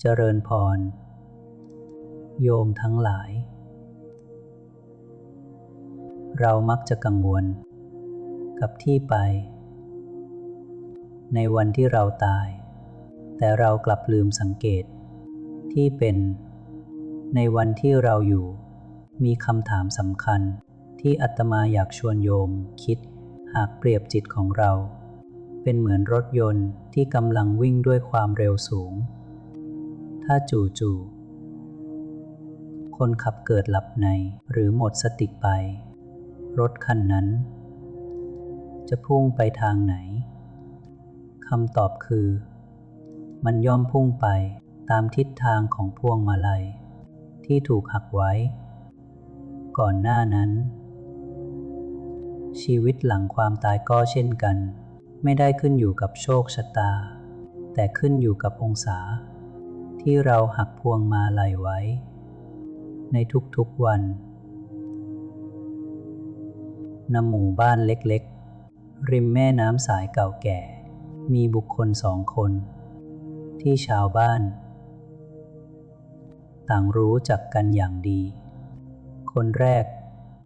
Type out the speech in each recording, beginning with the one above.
เจริญพร โยมทั้งหลาย เรามักจะกังวล กับที่ไป ในวันที่เราตาย แต่เรากลับลืมสังเกต ที่เป็น ในวันที่เราอยู่ มีคำถามสำคัญที่อาตมาอยากชวนโยมคิดหากเปรียบจิตของเรา เป็นเหมือนรถยนต์ที่กำลังวิ่งด้วยความเร็วสูง ถ้าจู่ๆคนขับเกิดหลับในหรือหมดสติไป รถคันนั้น จะพุ่งไปทางไหนคำตอบคือ มันย่อมพุ่งไปตามทิศทางของพวงมาลัย ที่ถูกหักไว้ ก่อนหน้านั้น ชีวิตหลังความตายก็เช่นกัน ไม่ได้ขึ้นอยู่กับโชคชะตา แต่ขึ้นอยู่กับองศา ที่เราหักพวงมาลัยไว้ ในทุกๆวันนหมู่บ้านเล็กๆ ริมแม่น้ำสายเก่าแก่ มีบุคคลสองคน ที่ชาวบ้าน ต่างรู้จักกันอย่างดี คนแรก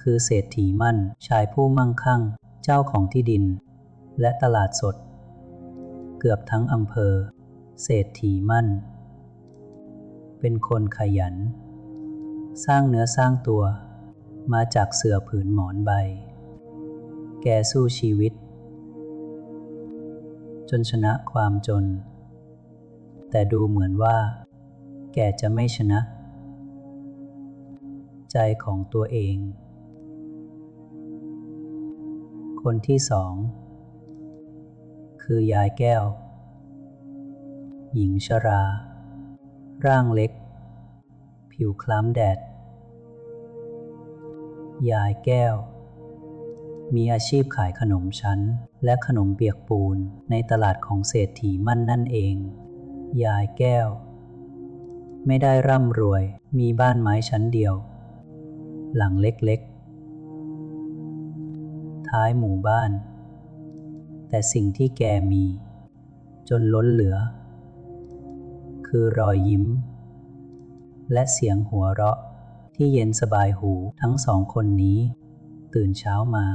คือเศรษฐีมั่นชายผู้มั่งคั่งเจ้าของที่ดิน และตลาดสด เกือบทั้งอำเภอ เศรษฐีมั่น เป็นคนขยัน สร้างเนื้อสร้างตัว มาจากเสื่อผืนหมอนใบ แกสู้ชีวิต จนชนะความจน แต่ดูเหมือนว่า แกจะไม่ชนะ ใจของตัวเอง คนที่สอง คือยายแก้ว หญิงชรา ร่างเล็ก ผิวคล้ำแดด ยายแก้ว มีอาชีพขายขนมชั้น และขนมเปียกปูนในตลาดของเศรษฐีมั่นนั่นเอง ยายแก้ว ไม่ได้ร่ำรวย มีบ้านไม้ชั้นเดียว หลังเล็กๆ ท้ายหมู่บ้าน แต่สิ่งที่แกมี จนล้นเหลือ คือรอยยิ้ม และเสียงหัวเราะที่เย็นสบายหูทั้งสองคนนี้ ตื่นเช้ามา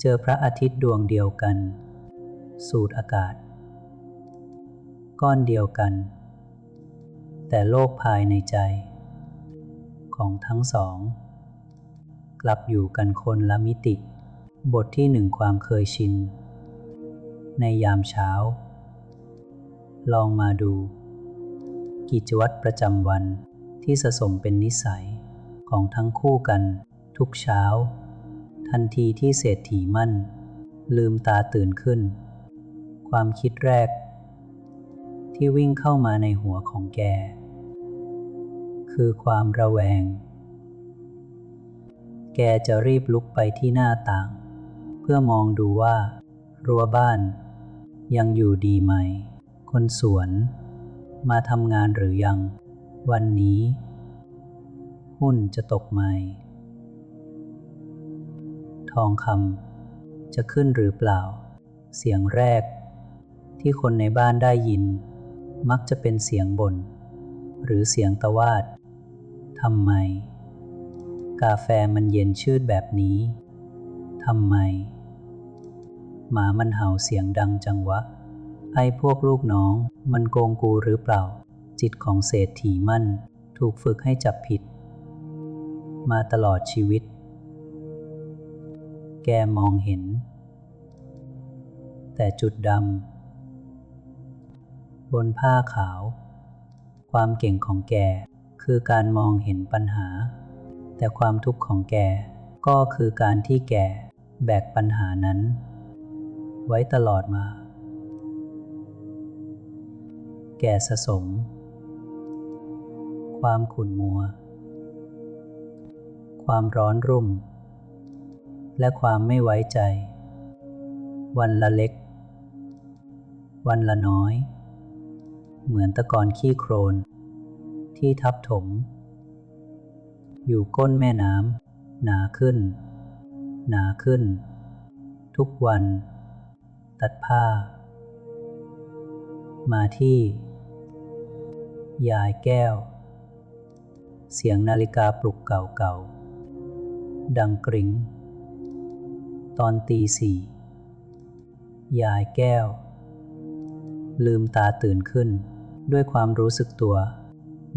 เจอพระอาทิตย์ดวงเดียวกัน สูดอากาศ ก้อนเดียวกัน แต่โลกภายในใจ ของทั้งสอง กลับอยู่กันคนละมิติ บทที่หนึ่งความเคยชิน ในยามเช้า ลองมาดู กิจวัตรประจำวันที่สะสมเป็นนิสัยของทั้งคู่กันทุกเช้า ทันทีที่เศรษฐีมั่น ลืมตาตื่นขึ้น ความคิดแรก ที่วิ่งเข้ามาในหัวของแก คือความระแวง แกจะรีบลุกไปที่หน้าต่าง เพื่อมองดูว่า รั้วบ้านยังอยู่ดีไหม คนสวน มาทำงานหรือยัง วันนี้ หุ้นจะตกไหม ทองคำจะขึ้นหรือเปล่า เสียงแรก ที่คนในบ้านได้ยิน มักจะเป็นเสียงบน่นหรือเสียงตะวาดทำไม กาแฟมันเย็นชืดแบบนี้ทำไมหมามันเห่าเสียงดังจังวะ ไอ้พวกลูกน้องมันโกงกูหรือเปล่า จิตของเศรษฐีมั่น ถูกฝึกให้จับผิด มาตลอดชีวิต แกมองเห็น แต่จุดดำบนผ้าขาว ความเก่งของแกคือการมองเห็นปัญหา แต่ความทุกข์ของแกก็คือการที่แกแบกปัญหานั้น ไว้ตลอดมา แก่สะสม ความขุ่นมัว ความร้อนรุ่ม และความไม่ไว้ใจ วันละเล็ก วันละน้อย เหมือนตะกอนขี้โครน ที่ทับถม อยู่ก้นแม่น้ำหนาขึ้น หนาขึ้น ทุกวัน ตัดผ้ามาที่ ยายแก้ว เสียงนาฬิกาปลุกเก่าๆ ดังกริง้ง ตอนตีสี่ ยายแก้ว ลืมตาตื่นขึ้นด้วยความรู้สึกตัว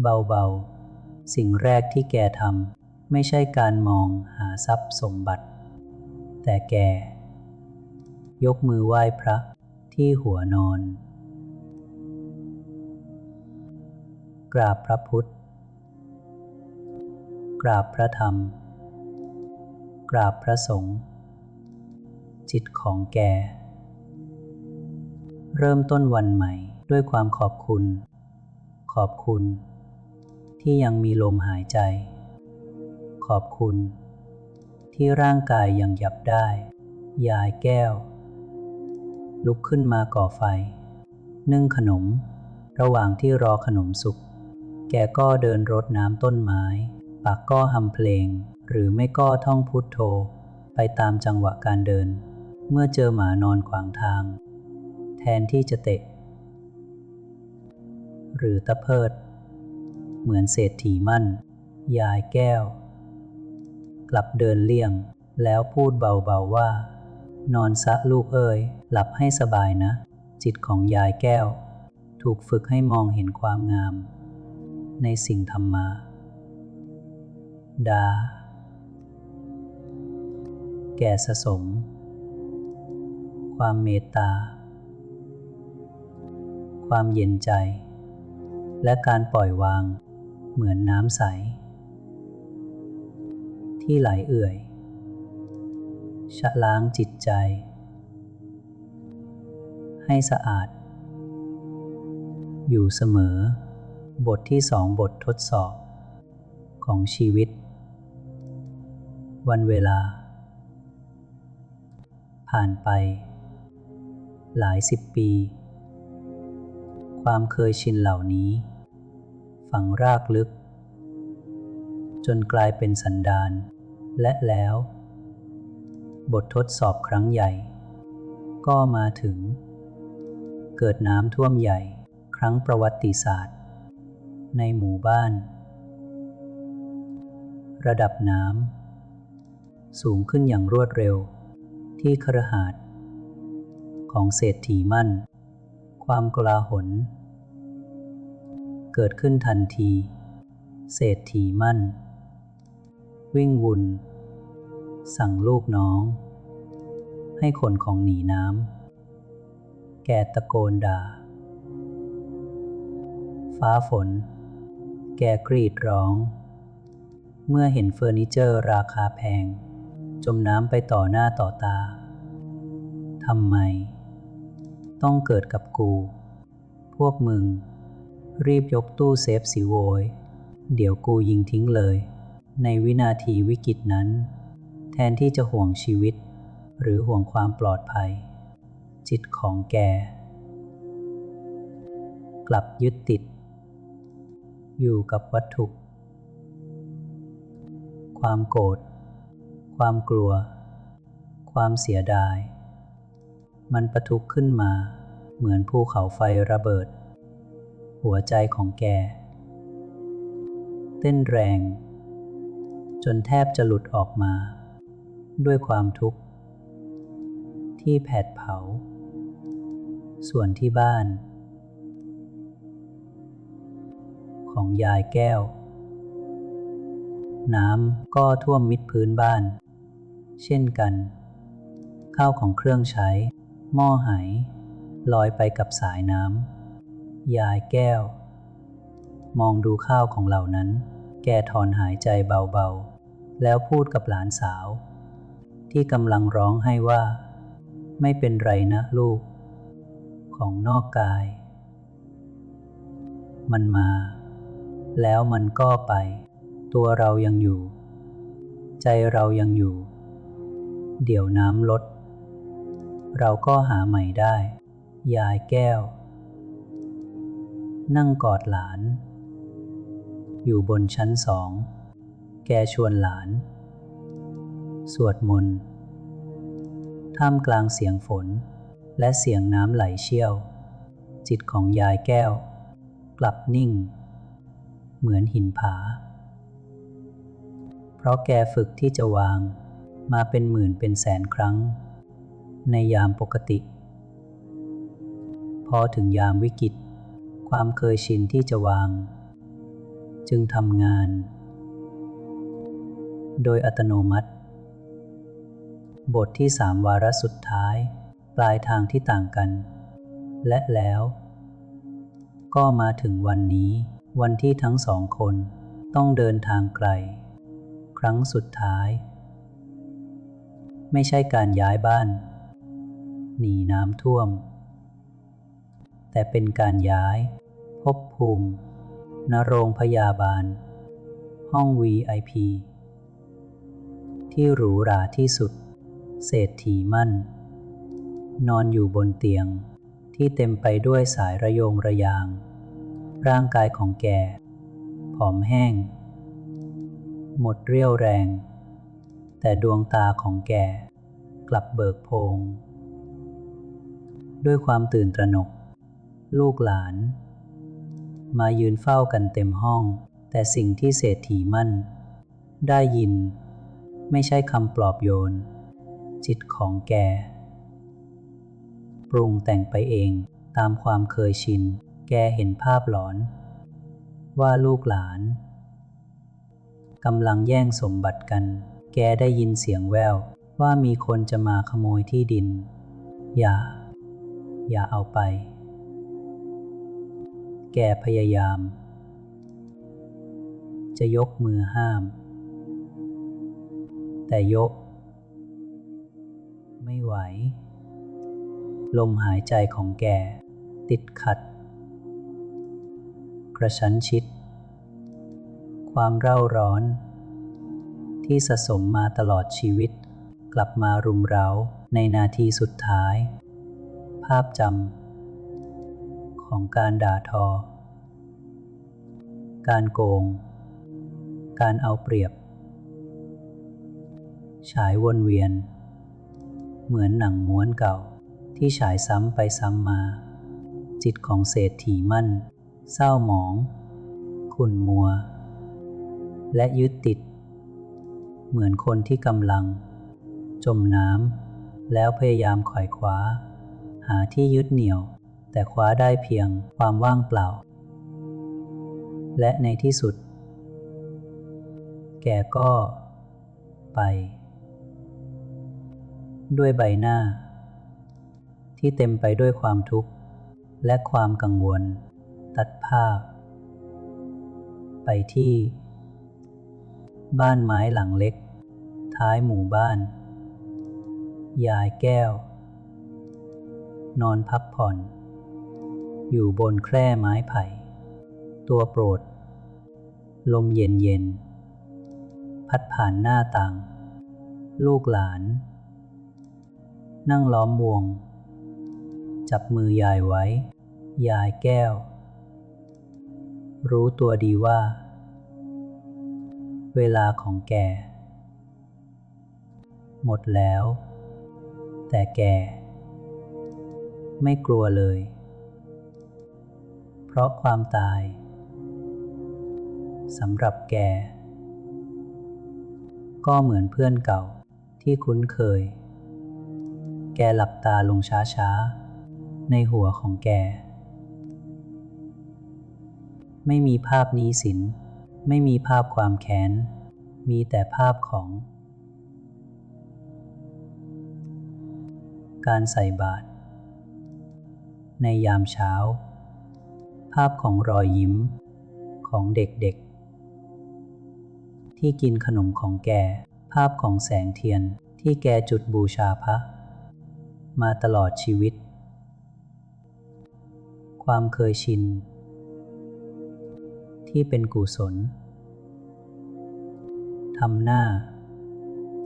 เบาๆ สิ่งแรกที่แกทำไม่ใช่การมองหาทรัพย์สมบัติ แต่แก ยกมือไหว้พระที่หัวนอน ราบพระพุทธ กราบพระธรรม กราบพระสงฆ์จิตของแก เริ่มต้นวันใหม่ด้วยความขอบคุณ ขอบคุณ ที่ยังมีลมหายใจ ขอบคุณ ที่ร่างกายยังหยับได้ ยายแก้ว ลุกขึ้นมาก่อไฟ นึ่งขนมระหว่างที่รอขนมสุก แกก็เดินรดน้ำต้นไม้ ปากก็หำเพลง หรือไม่ก็ท่องพุทโธ ไปตามจังหวะการเดิน เมื่อเจอหมานอนขวางทาง แทนที่จะเตะ หรือตะเพิด เหมือนเศรษฐีมั่น ยายแก้ว กลับเดินเลี่ยง แล้วพูดเบาๆว่า นอนซะลูกเอ้ย หลับให้สบายนะ จิตของยายแก้ว ถูกฝึกให้มองเห็นความงาม ในสิ่งธรรมาดา แก่สะสม ความเมตตา ความเย็นใจ และการปล่อยวางเหมือนน้ำใส ที่ไหลเอื่อย ชะล้างจิตใจ ให้สะอาด อยู่เสมอ บทที่สองบททดสอบ ของชีวิต วันเวลา ผ่านไป หลายสิบปี ความเคยชินเหล่านี้ ฝังรากลึก จนกลายเป็นสันดานและแล้ว บททดสอบครั้งใหญ่ ก็มาถึง เกิดน้ำท่วมใหญ่ครั้งประวัติศาสตร์ ในหมู่บ้าน ระดับน้ำสูงขึ้นอย่างรวดเร็ว ที่ครหาดของเศรษฐีมั่น ความกลาหลเกิดขึ้นทันที เศรษฐีมั่น วิ่งวุ่น สั่งลูกน้อง ให้ขนของหนีน้ำแกตะโกนด่าฟ้าฝน แกกรีดร้อง เมื่อเห็นเฟอร์นิเจอร์ราคาแพง จมน้ำไปต่อหน้าต่อตาทำไม ต้องเกิดกับกู พวกมึง รีบยกตู้เซฟสิโวย เดี๋ยวกูยิงทิ้งเลย ในวินาทีวิกฤตนั้น แทนที่จะห่วงชีวิต หรือห่วงความปลอดภัย จิตของแก กลับยึดติด อยู่กับวัตถุ ความโกรธ ความกลัว ความเสียดาย มันประทุขึ้นมา เหมือนภูเขาไฟระเบิด หัวใจของแก เต้นแรง จนแทบจะหลุดออกมา ด้วยความทุกข์ ที่แผดเผา ส่วนที่บ้าน ของยายแก้ว น้ำก็ท่วมมิดพื้นบ้าน เช่นกัน ข้าวของเครื่องใช้ หม้อไหลอยไปกับสายน้ำยายแก้ว มองดูข้าวของเหล่านั้น แกถอนหายใจเบาๆ แล้วพูดกับหลานสาว ที่กำลังร้องให้ว่า ไม่เป็นไรนะลูก ของนอกกาย มันมา แล้วมันก็ไป ตัวเรายังอยู่ ใจเรายังอยู่ เดี๋ยวน้ำลด เราก็หาใหม่ได้ ยายแก้ว นั่งกอดหลาน อยู่บนชั้นสอง แกชวนหลาน สวดมนต์ท่ามกลางเสียงฝนและเสียงน้ำไหลเชี่ยว จิตของยายแก้ว กลับนิ่ง เหมือนหินผา เพราะแกฝึกที่จะวางมาเป็นหมื่นเป็นแสนครั้ง ในยามปกติ พอถึงยามวิกฤต ความเคยชินที่จะวาง จึงทำงาน โดยอัตโนมัติ บทที่สามวาระสุดท้าย ปลายทางที่ต่างกัน และแล้ว ก็มาถึงวันนี้ วันที่ทั้งสองคนต้องเดินทางไกล ครั้งสุดท้าย ไม่ใช่การย้ายบ้าน หนีน้ำท่วม แต่เป็นการย้าย พบภูมินโรงพยาบาล ห้อง VIP ที่หรูหราที่สุด เศรษฐีมั่น นอนอยู่บนเตียงที่เต็มไปด้วยสายระโยงระยาง ร่างกายของแกผอมแห้ง หมดเรี่ยวแรง แต่ดวงตาของแกกลับเบิกโพง ด้วยความตื่นตระหนก ลูกหลาน มายืนเฝ้ากันเต็มห้อง แต่สิ่งที่เศรษฐีมั่น ได้ยิน ไม่ใช่คำปลอบโยน จิตของแก ปรุงแต่งไปเองตามความเคยชิน แกเห็นภาพหลอน ว่าลูกหลานกำลังแย่งสมบัติกัน แกได้ยินเสียงแววว่ามีคนจะมาขโมยที่ดิน อย่า อย่าเอาไป แกพยายาม จะยกมือห้าม แต่ยก ไม่ไหว ลมหายใจของแกติดขัด กระชั้นชิด ความเร่าร้อน ที่สะสมมาตลอดชีวิต กลับมารุมเร้าในนาทีสุดท้าย ภาพจำของการด่าทอ การโกง การเอาเปรียบ ฉายวนเวียน เหมือนหนังม้วนเก่าที่ฉายซ้ำไปซ้ำมา จิตของเศรษฐีมั่น เศร้าหมองขุ่นมัว และยึดติด เหมือนคนที่กำลัง จมน้ำแล้วพยายามขวายคว้า หาที่ยึดเหนี่ยว แต่คว้าได้เพียงความว่างเปล่า และในที่สุด แกก็ไป ด้วยใบหน้า ที่เต็มไปด้วยความทุกข์และความกังวล ตัดภาพ ไปที่ บ้านไม้หลังเล็ก ท้ายหมู่บ้าน ยายแก้ว นอนพักผ่อน อยู่บนแคร่ไม้ไผ่ ตัวโปรด ลมเย็นเย็น พัดผ่านหน้าต่าง ลูกหลาน นั่งล้อมวงจับมือยายไว้ ยายแก้ว รู้ตัวดีว่า เวลาของแก หมดแล้ว แต่แก ไม่กลัวเลย เพราะความตายสำหรับแก ก็เหมือนเพื่อนเก่าที่คุ้นเคย แกหลับตาลงช้าๆ ในหัวของแก ไม่มีภาพนี้สิน ไม่มีภาพความแค้น มีแต่ภาพของ การใส่บาตร ในยามเช้า ภาพของรอยยิ้มของเด็กๆ ที่กินขนมของแก ภาพของแสงเทียนที่แกจุดบูชาพระ มาตลอดชีวิต ความเคยชิน ที่เป็นกุศลทำหน้า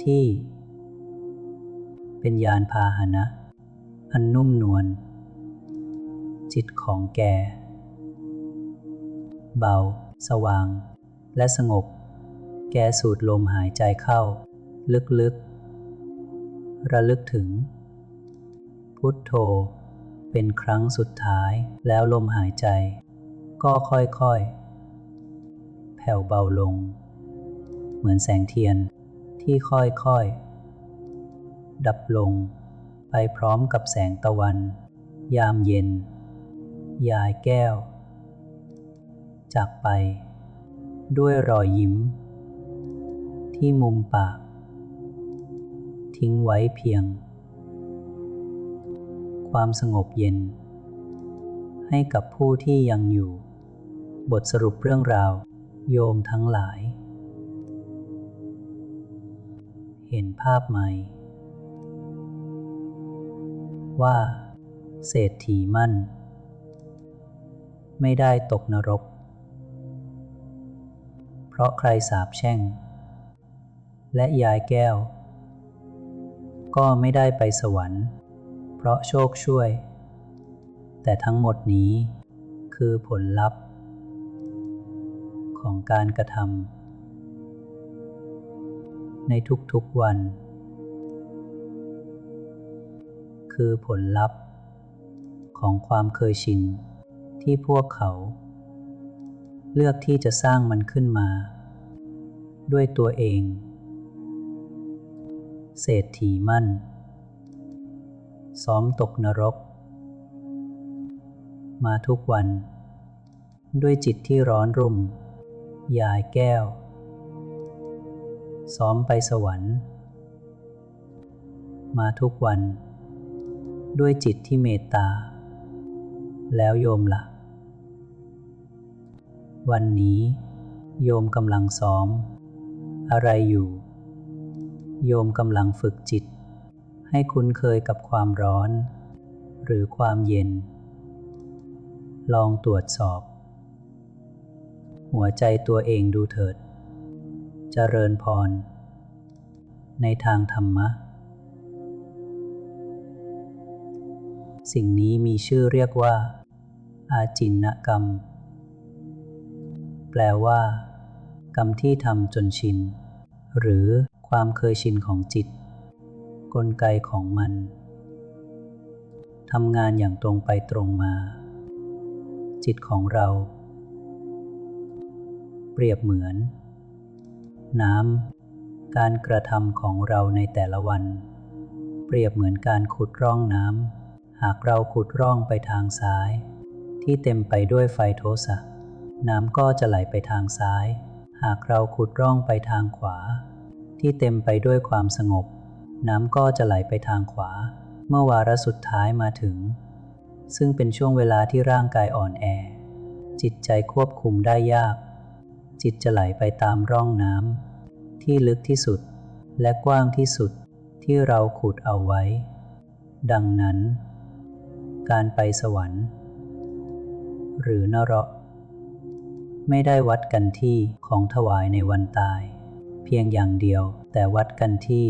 ที่เป็นยานพาหนะ อันนุ่มนวลจิตของแก เบา สว่าง และสงบ แกสูดลมหายใจเข้า ลึกๆ ระลึกถึง พุทโธ เป็นครั้งสุดท้ายแล้วลมหายใจ ก็ค่อยๆ แผ่วเบาลง เหมือนแสงเทียนที่ค่อยๆ ดับลง ไปพร้อมกับแสงตะวัน ยามเย็น ยายแก้ว จากไป ด้วยรอยยิ้ม ที่มุมปาก ทิ้งไว้เพียง ความสงบเย็น ให้กับผู้ที่ยังอยู่บทสรุปเรื่องราว โยมทั้งหลาย เห็นภาพไหม่ ว่า เศรษฐีมั่น ไม่ได้ตกนรก เพราะใครสาบแช่ง และยายแก้ว ก็ไม่ได้ไปสวรรค์ เพราะโชคช่วย แต่ทั้งหมดนี้คือผลลัพธ์ ของการกระทำในทุกๆวัน คือผลลัพธ์ ของความเคยชินที่พวกเขา เลือกที่จะสร้างมันขึ้นมา ด้วยตัวเอง เศรษฐีมั่น ซ้อมตกนรก มาทุกวันด้วยจิตที่ร้อนรุ่ม ยายแก้ว ซ้อมไปสวรรค์ มาทุกวัน ด้วยจิตที่เมตตา แล้วโยมละ่ะ วันนี้โยมกำลังซ้อม อะไรอยู่ โยมกำลังฝึกจิต ให้คุ้นเคยกับความร้อน หรือความเย็น ลองตรวจสอบ หัวใจตัวเองดูเถิดเจริญพร ในทางธรรมะ สิ่งนี้มีชื่อเรียกว่า อาจินนกรรม แปลว่า กรรมที่ทำจนชิน หรือความเคยชินของจิต กลไกของมันทำงานอย่างตรงไปตรงมา จิตของเรา เปรียบเหมือน น้ำการกระทำของเราในแต่ละวัน เปรียบเหมือนการขุดร่องน้ำหากเราขุดร่องไปทางซ้าย ที่เต็มไปด้วยไฟโทสะน้ำก็จะไหลไปทางซ้าย หากเราขุดร่องไปทางขวา ที่เต็มไปด้วยความสงบ น้ำก็จะไหลไปทางขวา เมื่อวาระสุดท้ายมาถึง ซึ่งเป็นช่วงเวลาที่ร่างกายอ่อนแอ จิตใจควบคุมได้ยาก จิตจะไหลไปตามร่องน้ำที่ลึกที่สุดและกว้างที่สุดที่เราขุดเอาไว้ ดังนั้น การไปสวรรค์ หรือนรกไม่ได้วัดกันที่ของถวายในวันตาย เพียงอย่างเดียวแต่วัดกันที่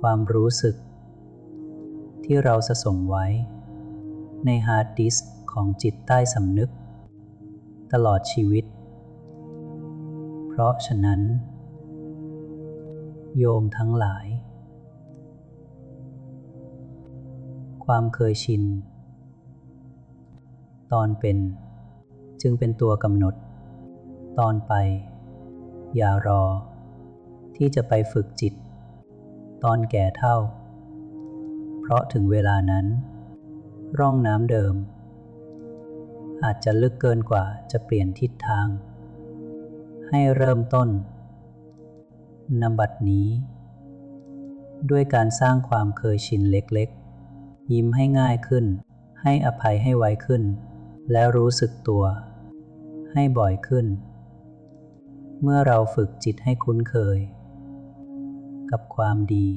ความรู้สึก ที่เราสะสมไว้ ในฮาร์ดดิสก์ของจิตใต้สำนึก ตลอดชีวิต เพราะฉะนั้น โยมทั้งหลาย ความเคยชิน ตอนเป็นจึงเป็นตัวกำหนด ตอนไป อย่ารอ ที่จะไปฝึกจิต ตอนแก่เท่า เพราะถึงเวลานั้น ร่องน้ำเดิม อาจจะลึกเกินกว่าจะเปลี่ยนทิศทาง ให้เริ่มต้นนำบัดนี้ ด้วยการสร้างความเคยชินเล็กๆ ยิ้มให้ง่ายขึ้น ให้อภัยให้ไวขึ้น แล้วรู้สึกตัว ให้บ่อยขึ้น เมื่อเราฝึกจิตให้คุ้นเคย กับความดี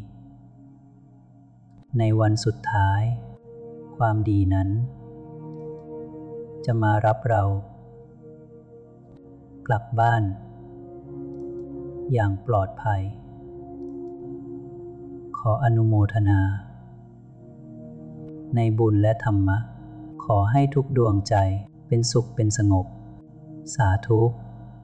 ในวันสุดท้าย ความดีนั้น จะมารับเรา กลับบ้าน อย่างปลอดภัย ขออนุโมทนา ในบุญและธรรมะ ขอให้ทุกดวงใจเป็นสุขเป็นสงบ สาธุ